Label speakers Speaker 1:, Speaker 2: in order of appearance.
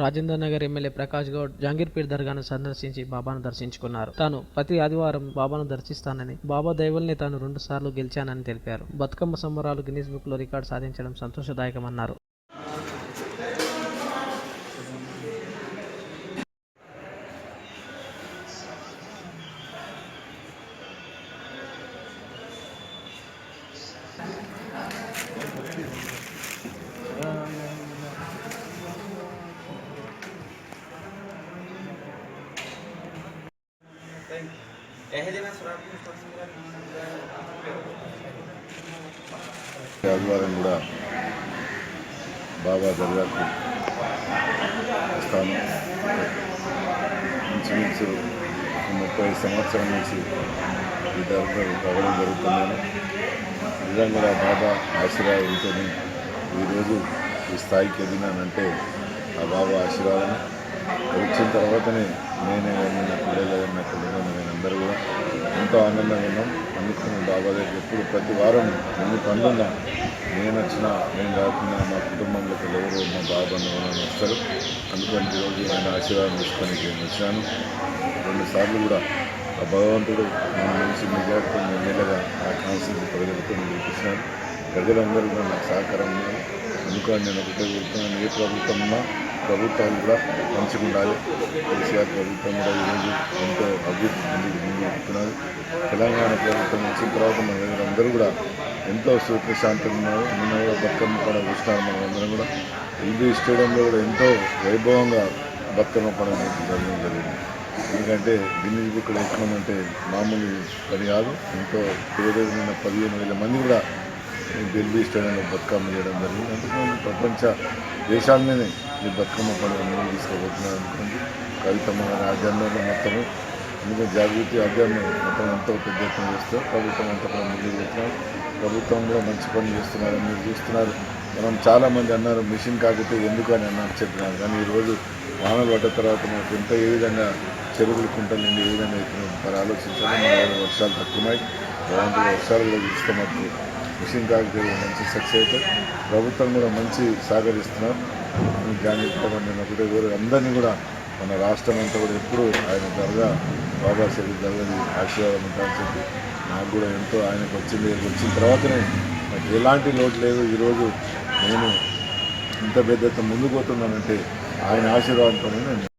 Speaker 1: Rajendra Nagar MLA Prakash Goud Jangirpet దర్గాను సందర్శించి బాబాను దర్శించుకున్నారు. తాను ప్రతి ఆదివారం బాబాను దర్శిస్తానని బాబా దైవల్ని తాను రెండు సార్లు గెలిచానని తెలిపారు. బతుకమ్మ సంబరాలు గిన్నీస్ బుక్లో రికార్డు సాధించడం సంతోషదాయకమన్నారు.
Speaker 2: ఆదివారం కూడా బాబా దర్యాప్తు స్థానం. ఇంచుమించు ముప్పై సంవత్సరం నుంచి ఈ దర్గా రావడం జరుగుతున్నాను నిజంగా కూడా బాబా ఆశీర్వాదంతో ఈరోజు ఈ స్థాయికి ఎదిగినానంటే ఆ బాబా ఆశీర్వాదం వచ్చిన తర్వాతనే నేనే కానీ నా పిల్లలు కానీ నా కుటుంబం కానీ అందరూ కూడా ఎంతో ఆనందంగా ఉన్నాం. అందుకున్న బాబా దగ్గర ఎప్పుడు ప్రతి వారం ఎన్ని పనులున్నా నేను వచ్చినా నేను కాకుండా మా కుటుంబంలో ఎవరు మా బాబాను అని వస్తారు. అందుకని ఈరోజు ఆయన ఆశీర్వాదం తీసుకొని నేను వచ్చాను. రెండుసార్లు కూడా ఆ భగవంతుడు నేను మనిషి మెజార్టీ ఎమ్మెల్యేగా ఆ కాన్స్టిట్యూన్సీ ప్రజలతో గెలిపించినాను ప్రజలందరూ కూడా నాకు సహకారం ఉన్నారు. అందుకని నేను ఒకటే కోరుతున్నాను ఏ ప్రభుత్వం ఉన్నా ప్రభుత్వాలు కూడా మంచిగా ఉండాలి కేసీఆర్ ప్రభుత్వం కూడా ఈరోజు ఎంతో అభివృద్ధి ముందుకు తెలంగాణ ప్రభుత్వం వచ్చిన తర్వాత మన అందరూ కూడా ఎంతో సుఖశాంతంగా ఉన్నారు. నిన్న కూడా బతుకమ్మ కూడా చూసినారు మనందరం కూడా. ఎల్బీ స్టేడియంలో కూడా ఎంతో వైభవంగా బతుకమ్మ పండుగ జరగడం జరిగింది. ఎందుకంటే గిన్నీస్ బుక్లో ఎక్కడమంటే మామూలు పని కాదు. ఎంతో పేదమైన పదిహేను వేల మంది కూడా ఢిల్లీ స్టేడియంలో బతుకమ్మ చేయడం జరిగింది. అందుకని ప్రపంచ దేశాలనే ఈ బతుకమ్మ పండుగ ముందుకు అనుకోండి. కవితమ్మ గారి ఆధ్వర్యంలో మొత్తము ఎందుకంటే జాగృతి అభ్యర్థి మొత్తం ఎంతో పెద్ద ఎత్తున చేస్తారు ప్రభుత్వం అంతా కూడా ముందు పోతున్నారు ప్రభుత్వం కూడా మంచి పని చేస్తున్నారు మీరు చూస్తున్నారు. మనం చాలామంది అన్నారు మిషన్ కాకపోతే ఎందుకు? అని అన్నారు చెప్పినారు. కానీ ఈరోజు వానలు పడ్డ తర్వాత మనకు ఎంత ఏ విధంగా చెరువులు కుంటలు నిండి ఏ విధంగా అవుతున్నాయి మరి ఆలోచించాలి. మన వర్షాలు తక్కువన్నాయి అలాంటి వర్షాలు కూడా చూస్తే మనకు మిషన్ కాకపోతే మంచి సక్సెస్ అయితే ప్రభుత్వం కూడా మంచి సహకరిస్తున్నారు. జాగ్రత్త నేను ఒకటే కోరు అందరినీ కూడా మన రాష్ట్రం అంతా కూడా ఎప్పుడూ ఆయన దర్గా బాబా దర్గాని ఆశీర్వాదం ఉంటారని చెప్పి నాకు కూడా ఎంతో ఆయనకు వచ్చింది. వచ్చిన తర్వాతనే నాకు ఎలాంటి లోటు లేదు. ఈరోజు నేను ఇంత పెద్ద ముందుకు పోతున్నానంటే ఆయన ఆశీర్వాదంతోనే నేను